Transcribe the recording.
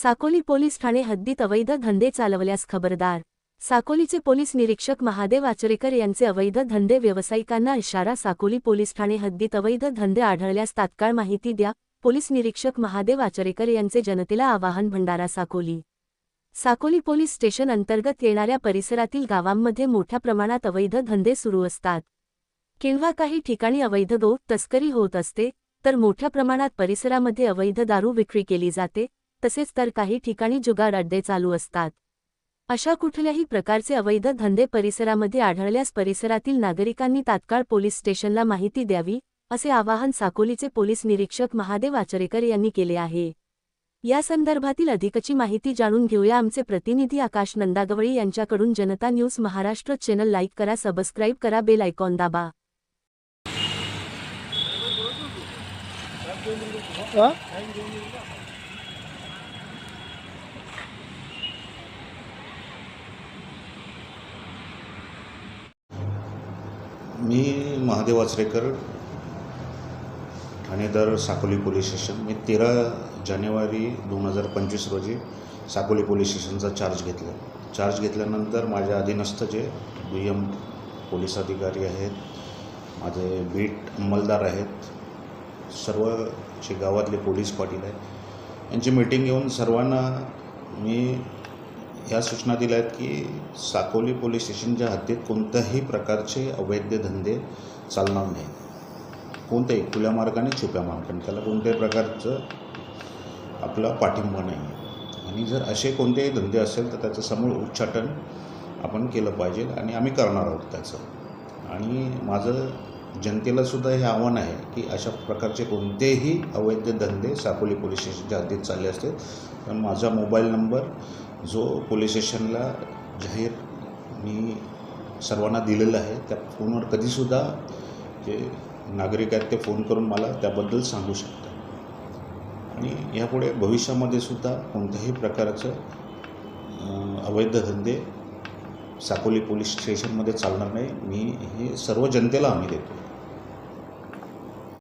Sakoli police Thane हद्दीत अवैध धंदे चालवल्यास खबरदार. साकोलीचे पोलीस निरीक्षक महादेव आचरेकर यांचे अवैध धंदे व्यावसायिकांना इशारा साकोली पोलीस ठाणे हद्दीत अवैध धंदे आढळल्यास तात्काळ माहिती द्या पोलीस निरीक्षक महादेव आचरेकर यांचे जनतेला आवाहन भंडारा साकोली. साकोली पोलीस स्टेशन अंतर्गत येणाऱ्या परिसरातील गावांमध्ये मोठ्या प्रमाणात अवैध धंदे सुरू असतात. किंवा काही ठिकाणी अवैध गो तस्करी होत असते तर मोठ्या प्रमाणात परिसरामध्ये अवैध दारू विक्री केली जाते तसेच तर काही ठिकाणी जुगार अड्डे चालू असतात. अशा कुठल्याही प्रकारचे अवैध धंदे परिसरामध्ये आढळल्यास परिसरातील नागरिकांनी तात्काळ पोलीस स्टेशनला माहिती द्यावी असे आवाहन साकोलीचे पोलीस निरीक्षक महादेव आचरेकर यांनी केले आहे. या संदर्भातील अधिकची माहिती जाणून घेऊया. आमचे प्रतिनिधी आकाश नंदागवळी यांच्याकडून Janata news Maharashtra channel like करा सबस्क्राईब करा बेल आयकॉन दाबा हा? मी महादेव आचरेकर ठाणेदार साकोली पोलीस स्टेशन. मी तेरा जानेवारी दोन हजार पंचवीस रोजी साकोली पोलीस स्टेशनचा चार्ज घेतला. चार्ज घेतल्यानंतर माझ्या अधीनस्थ जे दुय्यम पोलीस अधिकारी आहेत माझे बीट अंमलदार आहेत सर्व जे गावातले पोलीस पाटील आहेत यांची मीटिंग घेऊन सर्वांना मी ह्या सूचना दिल्या आहेत की साकोली पोलीस स्टेशनच्या हद्दीत कोणत्याही प्रकारचे अवैध धंदे चालणार नाही कोणत्याही खुल्या मार्गाने छुप्या मार्गाने. त्याला कोणत्याही प्रकारचं आपला पाठिंबा नाही आणि जर असे कोणतेही धंदे असेल तर त्याचं समूळ उच्चाटन आपण केलं पाहिजे आणि आम्ही करणार आहोत त्याचं. आणि माझं जनतेलासुद्धा हे आव्हान आहे की अशा प्रकारचे कोणतेही अवैध धंदे साकोली पोलीस स्टेशनच्या हद्दीत चालले असतील. तर माझा मोबाईल नंबर जो पोलीस स्टेशनला जाहीर मी सर्वांना दिलेला आहे त्या फोनवर कधीसुद्धा जे नागरिक आहेत ते फोन करून मला त्याबद्दल सांगू शकतात. आणि यापुढे भविष्यामध्ये सुद्धा कोणत्याही प्रकारचं अवैध धंदे साकोली पोलीस स्टेशनमध्ये चालणार नाही. मी हे सर्व जनतेला आम्ही देतो.